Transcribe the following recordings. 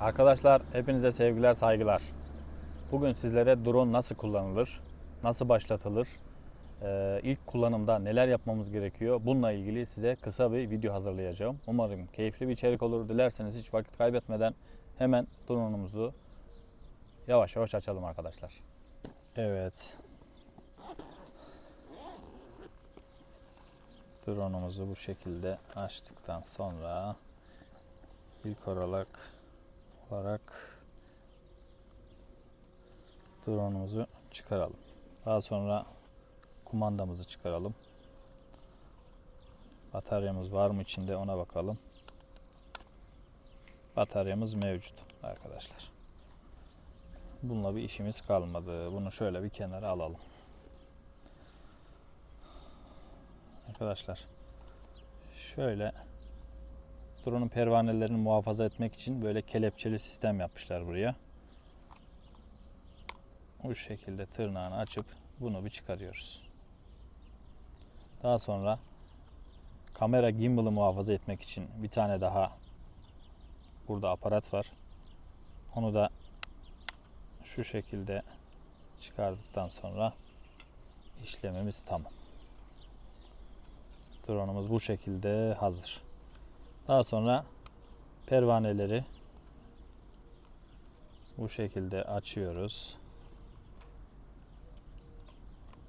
Arkadaşlar hepinize sevgiler saygılar. Bugün sizlere drone nasıl kullanılır, nasıl başlatılır, ilk kullanımda neler yapmamız gerekiyor bununla ilgili size kısa bir video hazırlayacağım. Umarım keyifli bir içerik olur. Dilerseniz hiç vakit kaybetmeden hemen drone'umuzu yavaş yavaş açalım arkadaşlar. Evet. Drone'umuzu bu şekilde açtıktan sonra ilk olarak olarak drone'umuzu çıkaralım. Daha sonra kumandamızı çıkaralım. Bataryamız var mı içinde ona bakalım. Bataryamız mevcut arkadaşlar. Bununla bir işimiz kalmadı. Bunu şöyle bir kenara alalım. Arkadaşlar şöyle drone'un pervanelerini muhafaza etmek için böyle kelepçeli sistem yapmışlar buraya. Bu şekilde tırnağını açıp bunu bir çıkarıyoruz. Daha sonra kamera gimbal'ı muhafaza etmek için bir tane daha burada aparat var. Onu da şu şekilde çıkardıktan sonra işlemimiz tamam. Drone'umuz bu şekilde hazır. Daha sonra pervaneleri bu şekilde açıyoruz.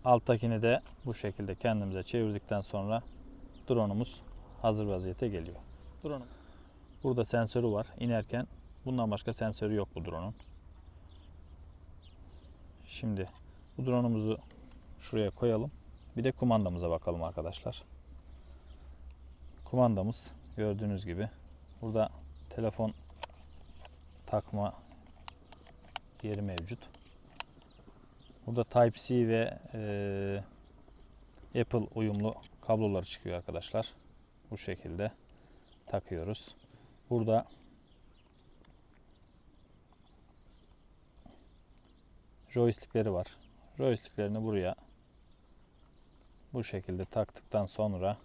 Alttakini de bu şekilde kendimize çevirdikten sonra drone'umuz hazır vaziyete geliyor. Drone Burada sensörü var. İnerken bundan başka sensörü yok bu drone'un. Şimdi bu drone'umuzu şuraya koyalım. Bir de kumandamıza bakalım arkadaşlar. Kumandamız gördüğünüz gibi burada telefon takma yeri mevcut. Burada Type-C ve e, Apple uyumlu kabloları çıkıyor arkadaşlar. Bu şekilde takıyoruz. Burada joystickleri var. Joysticklerini buraya bu şekilde taktıktan sonra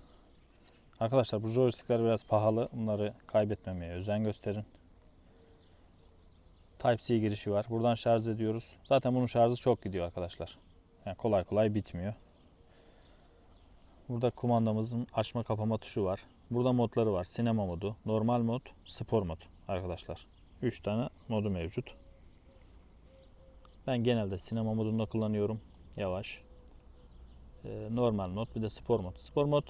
arkadaşlar bu joystickler biraz pahalı. Bunları kaybetmemeye özen gösterin. Type-C girişi var. Buradan şarj ediyoruz. Zaten bunun şarjı çok gidiyor arkadaşlar. Yani kolay kolay bitmiyor. Burada kumandamızın açma kapama tuşu var. Burada modları var. Sinema modu, normal mod, spor mod arkadaşlar. 3 tane modu mevcut. Ben genelde sinema modunda kullanıyorum. Yavaş. Ee, normal mod bir de spor mod. Spor mod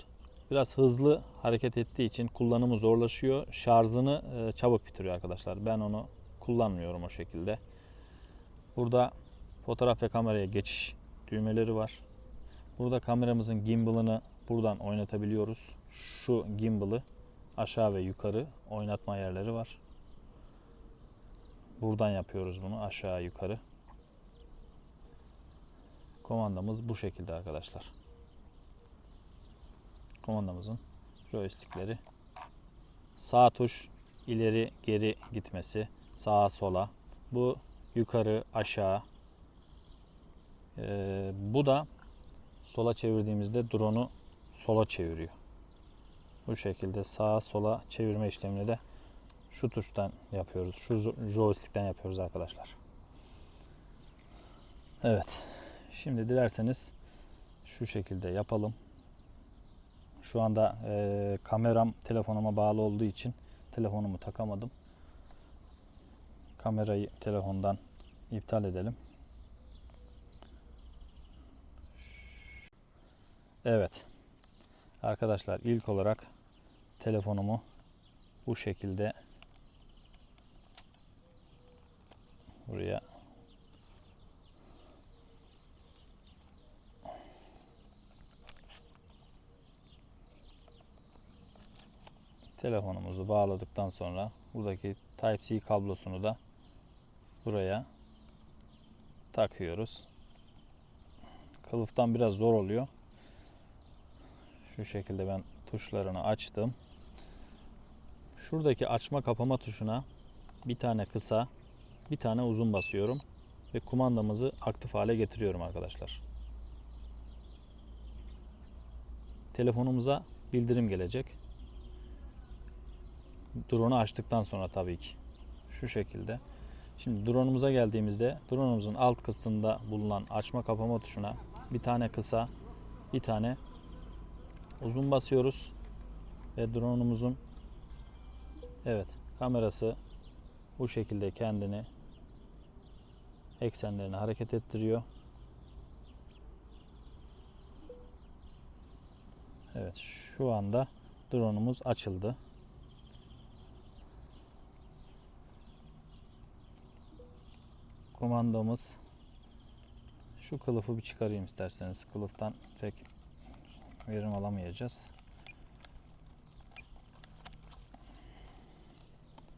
biraz hızlı hareket ettiği için kullanımı zorlaşıyor. Şarjını e, çabuk bitiriyor arkadaşlar. Ben onu kullanmıyorum o şekilde. Burada fotoğraf ve kameraya geçiş düğmeleri var. Burada kameramızın gimbal'ını buradan oynatabiliyoruz. Şu gimbal'ı aşağı ve yukarı oynatma yerleri var. Buradan yapıyoruz bunu aşağı yukarı. Komandamız bu şekilde arkadaşlar. Komandamızın joystickleri sağ tuş ileri geri gitmesi, sağa sola. Bu yukarı aşağı. Ee, bu da sola çevirdiğimizde drone'u sola çeviriyor. Bu şekilde sağa sola çevirme işlemini de şu tuştan yapıyoruz. Şu joystick'ten yapıyoruz arkadaşlar. Evet. Şimdi dilerseniz şu şekilde yapalım. Şu anda e, kameram telefonuma bağlı olduğu için telefonumu takamadım. Kamerayı telefondan iptal edelim. Evet. Arkadaşlar ilk olarak telefonumu bu şekilde buraya telefonumuzu bağladıktan sonra buradaki Type-C kablosunu da buraya takıyoruz. Kılıftan biraz zor oluyor. Şu şekilde ben tuşlarını açtım. Şuradaki açma kapama tuşuna bir tane kısa, bir tane uzun basıyorum ve kumandamızı aktif hale getiriyorum arkadaşlar. Telefonumuza bildirim gelecek. Drone'u açtıktan sonra tabii ki. Şu şekilde. Şimdi drone'umuza geldiğimizde drone'umuzun alt kısmında bulunan açma kapama tuşuna bir tane kısa, bir tane uzun basıyoruz ve drone'umuzun evet kamerası bu şekilde kendini eksenlerini hareket ettiriyor. Evet şu anda drone'umuz açıldı. Komandamız şu kılıfı bir çıkarayım isterseniz. Kılıftan pek verim alamayacağız.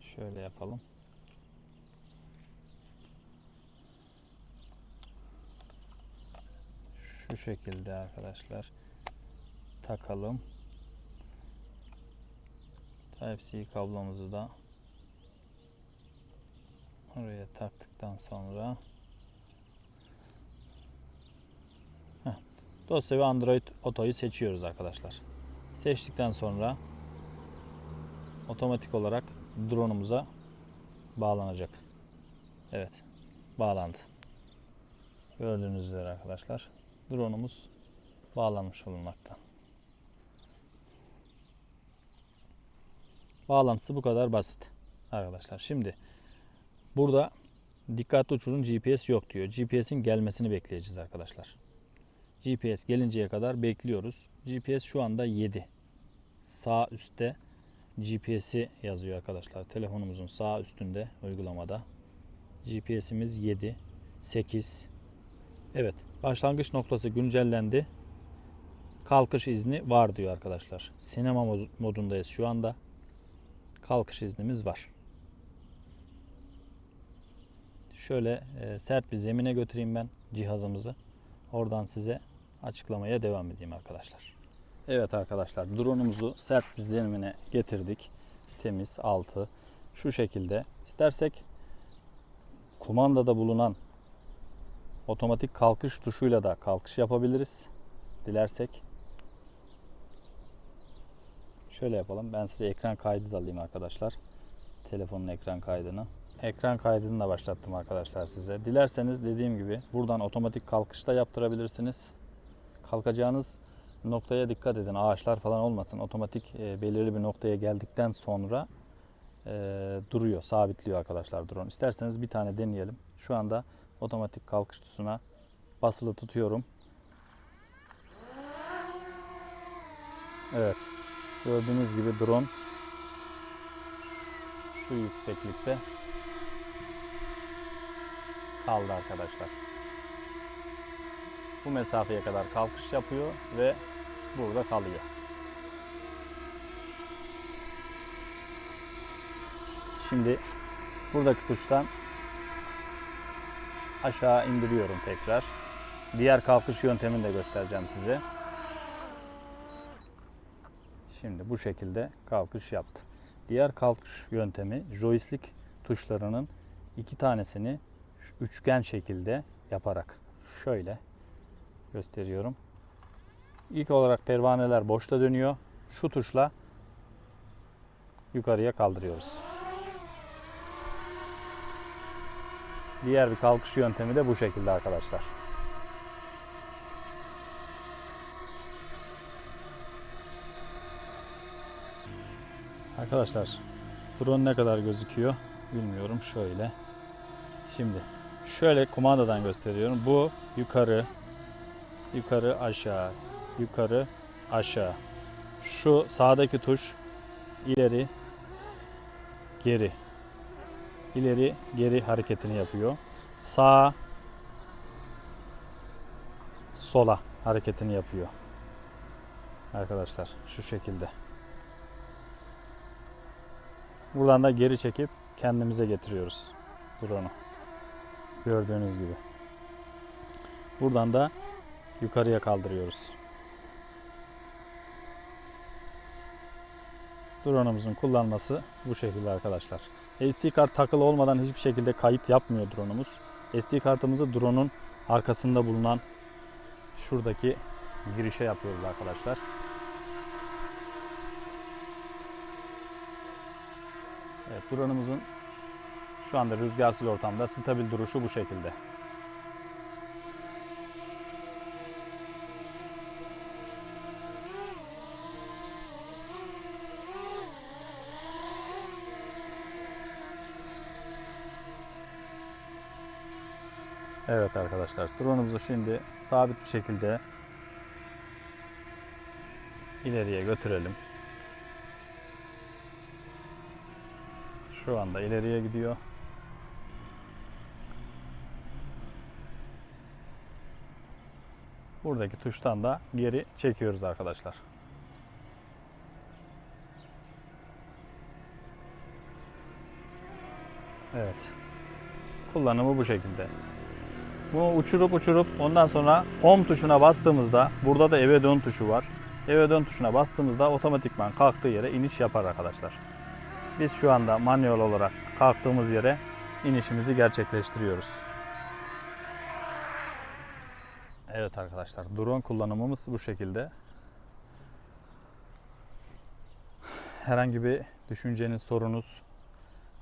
Şöyle yapalım. Şu şekilde arkadaşlar takalım. Type-C kablomuzu da oraya taktıktan sonra dosya ve Android Auto'yu seçiyoruz arkadaşlar. Seçtikten sonra otomatik olarak drone'umuza bağlanacak. Evet, bağlandı. Gördüğünüz üzere arkadaşlar drone'umuz bağlanmış bulunmakta. Bağlantısı bu kadar basit arkadaşlar. Şimdi burada dikkatli uçurun GPS yok diyor. GPS'in gelmesini bekleyeceğiz arkadaşlar. GPS gelinceye kadar bekliyoruz. GPS şu anda 7. Sağ üstte GPS'i yazıyor arkadaşlar. Telefonumuzun sağ üstünde uygulamada. GPS'imiz 7, 8. Evet, başlangıç noktası güncellendi. Kalkış izni var diyor arkadaşlar. Sinema modundayız şu anda. Kalkış iznimiz var. Şöyle e, sert bir zemine götüreyim ben cihazımızı. Oradan size açıklamaya devam edeyim arkadaşlar. Evet arkadaşlar drone'umuzu sert bir zemine getirdik. Temiz altı şu şekilde. İstersek kumandada bulunan otomatik kalkış tuşuyla da kalkış yapabiliriz. Dilersek. Şöyle yapalım. Ben size ekran kaydı da alayım arkadaşlar. Telefonun ekran kaydını. Ekran kaydını da başlattım arkadaşlar size. Dilerseniz dediğim gibi buradan otomatik kalkışta yaptırabilirsiniz. Kalkacağınız noktaya dikkat edin. Ağaçlar falan olmasın. Otomatik e, belirli bir noktaya geldikten sonra e, duruyor, sabitliyor arkadaşlar drone. İsterseniz bir tane deneyelim. Şu anda otomatik kalkış tuşuna basılı tutuyorum. Evet. Gördüğünüz gibi drone şu yükseklikte kaldı arkadaşlar. Bu mesafeye kadar kalkış yapıyor ve burada kalıyor. Şimdi buradaki tuştan aşağı indiriyorum tekrar. Diğer kalkış yöntemini de göstereceğim size. Şimdi bu şekilde kalkış yaptı. Diğer kalkış yöntemi joystick tuşlarının iki tanesini üçgen şekilde yaparak şöyle gösteriyorum. İlk olarak pervaneler boşta dönüyor. Şu tuşla yukarıya kaldırıyoruz. Diğer bir kalkış yöntemi de bu şekilde arkadaşlar. Arkadaşlar drone ne kadar gözüküyor bilmiyorum şöyle. Şimdi şöyle kumandadan gösteriyorum. Bu yukarı, yukarı aşağı, yukarı aşağı. Şu sağdaki tuş ileri, geri. İleri, geri hareketini yapıyor. Sağ, sola hareketini yapıyor. Arkadaşlar şu şekilde. Buradan da geri çekip kendimize getiriyoruz drone'u. Gördüğünüz gibi. Buradan da yukarıya kaldırıyoruz. Drone'umuzun kullanması bu şekilde arkadaşlar. SD kart takılı olmadan hiçbir şekilde kayıt yapmıyor drone'umuz. SD kartımızı drone'un arkasında bulunan şuradaki girişe yapıyoruz arkadaşlar. Evet drone'umuzun Şu anda rüzgarsız ortamda stabil duruşu bu şekilde. Evet arkadaşlar drone'umuzu şimdi sabit bir şekilde ileriye götürelim. Şu anda ileriye gidiyor. Buradaki tuştan da geri çekiyoruz arkadaşlar. Evet. Kullanımı bu şekilde. Bunu uçurup uçurup ondan sonra home tuşuna bastığımızda burada da eve dön tuşu var. Eve dön tuşuna bastığımızda otomatikman kalktığı yere iniş yapar arkadaşlar. Biz şu anda manuel olarak kalktığımız yere inişimizi gerçekleştiriyoruz. Evet arkadaşlar drone kullanımımız bu şekilde. Herhangi bir düşünceniz, sorunuz,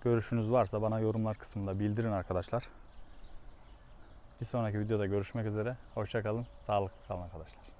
görüşünüz varsa bana yorumlar kısmında bildirin arkadaşlar. Bir sonraki videoda görüşmek üzere. Hoşçakalın, sağlıklı kalın arkadaşlar.